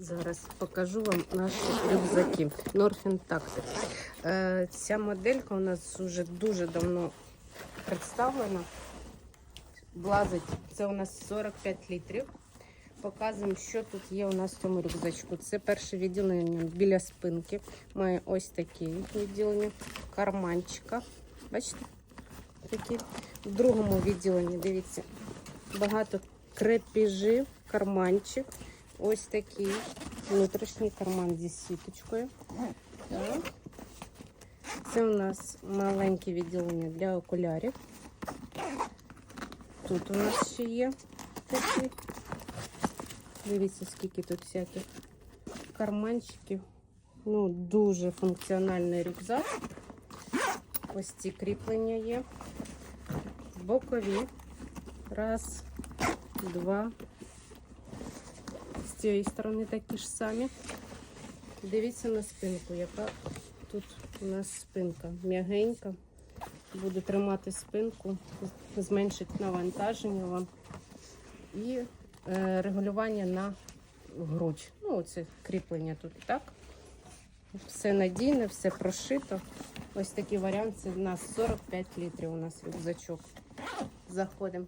Зараз покажу вам наші рюкзаки Norfin Taxi. Е, Ця моделька у нас вже дуже давно представлена. Влазить, це у нас 45 літрів. Показуємо, що тут є у нас в цьому рюкзачку. Це перше відділення біля спинки. Має ось такі відділення, карманчика. Бачите? Такі. В другому відділенні, дивіться, багато крепіжів, карманчик. Ось такий внутрішній карман зі сіточкою. Так. Це у нас маленьке відділення для окулярів. Тут у нас ще є такі. Дивіться, скільки тут всяких карманчиків. Ну, дуже функціональний рюкзак. Ось ці кріплення є. Бокові. Раз, два. З цієї сторони такі ж самі. Дивіться на спинку, яка тут у нас спинка м'ягенька. Буду тримати спинку, зменшить навантаження вам. І е, регулювання на грудь. Ну, це кріплення тут так. Все надійне, все прошито. Ось такий варіант. Це у нас 45 літрів у нас рюкзачок. Заходимо.